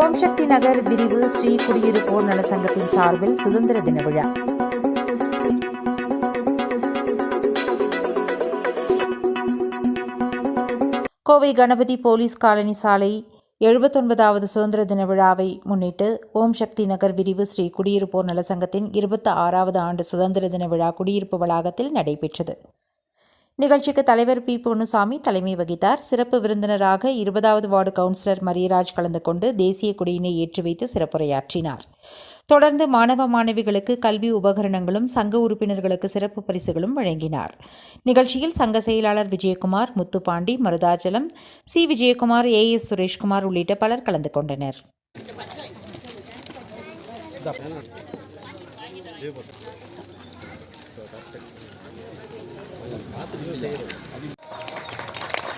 ஓம் சக்தி நகர் பிரிவு ஸ்ரீ குடியிருப்போர் நல சங்கத்தின் சார்பில் சுதந்திர தின விழா. கோவை கணபதி போலீஸ் காலனி சாலை எழுபத்தொன்பதாவது சுதந்திர தின விழாவை முன்னிட்டு ஓம் சக்தி நகர் விரிவு ஸ்ரீ குடியிருப்போர் நல சங்கத்தின் இருபத்தி ஆறாவது ஆண்டு சுதந்திர தின விழா குடியிருப்பு வளாகத்தில் நடைபெற்றது. நிகழ்ச்சிக்கு தலைவர் பி. பொன்னுசாமி தலைமை வகித்தார். சிறப்பு விருந்தினராக இருபதாவது வார்டு கவுன்சிலர் மரியராஜ் கலந்து கொண்டு தேசிய கொடியினை ஏற்றி வைத்து சிறப்புரையாற்றினார். தொடர்ந்து மாணவ மாணவிகளுக்கு கல்வி உபகரணங்களும் சங்க உறுப்பினர்களுக்கு சிறப்பு பரிசுகளும் வழங்கினார். நிகழ்ச்சியில் சங்க செயலாளர் Vijayakumar Muthupandi Maruthachalam C. Vijayakumar A. S. Sureshkumar உள்ளிட்ட பலர் கலந்து கொண்டனர்.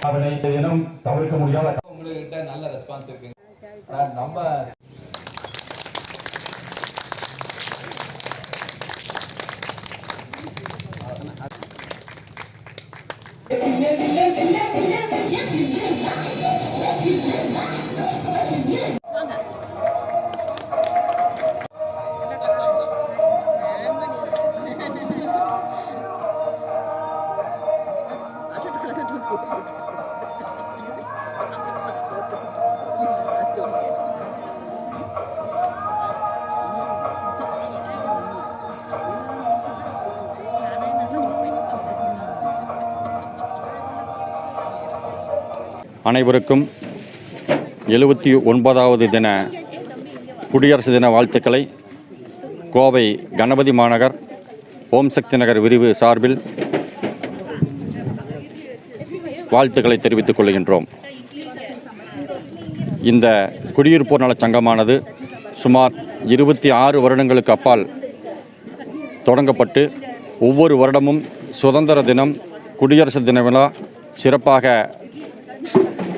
அதனை தினம் தவிர்க்க முடியாத உங்ககிட்ட நல்ல ரெஸ்பான்ஸ் இருக்குங்க ஆனா yeah. அனைவருக்கும் எழுபத்தி ஒன்பதாவது தின குடியரசு தின வாழ்த்துக்களை. கோவை கணபதி மாநகர் ஓம் சக்தி நகர் விரிவு சார்பில் வாழ்த்துக்களை தெரிவித்துக் கொள்கின்றோம். இந்த குடியிருப்போர் நலச் சங்கமானது சுமார் இருபத்தி ஆறு வருடங்களுக்கு அப்பால் தொடங்கப்பட்டு ஒவ்வொரு வருடமும் சுதந்திர தினம் குடியரசு தின விழா சிறப்பாக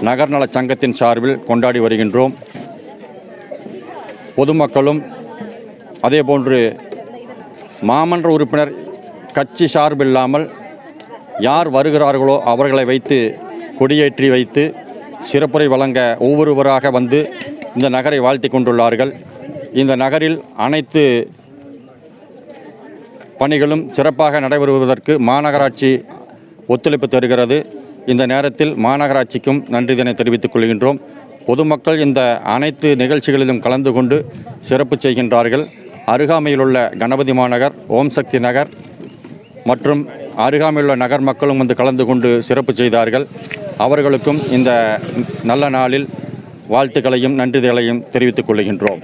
நகர்நல சங்கத்தின் சார்பில் கொண்டாடி வருகின்றோம். பொதுமக்களும் அதேபோன்று மாமன்ற உறுப்பினர் கட்சி சார்பில்லாமல் யார் வருகிறார்களோ அவர்களை வைத்து கொடியேற்றி வைத்து சிறப்புரை வழங்க ஒவ்வொருவராக வந்து இந்த நகரை வாழ்த்தி கொண்டுள்ளார்கள். இந்த நகரில் அனைத்து பணிகளும் சிறப்பாக நடைபெறுவதற்கு மாநகராட்சி ஒத்துழைப்பு தருகிறது. இந்த நேரத்தில் மாநகராட்சிக்கும் நன்றிதனை தெரிவித்துக் கொள்கின்றோம். பொதுமக்கள் இந்த அனைத்து நிகழ்ச்சிகளிலும் கலந்து கொண்டு சிறப்பு செய்கின்றார்கள். அருகாமையிலுள்ள கணபதி மாநகர் ஓம் சக்தி நகர் மற்றும் அருகாமையுள்ள நகர் மக்களும் வந்து கலந்து கொண்டு சிறப்பு செய்தார்கள். அவர்களுக்கும் இந்த நல்ல நாளில் வாழ்த்துக்களையும் நன்றிதைகளையும் தெரிவித்துக் கொள்கின்றோம்.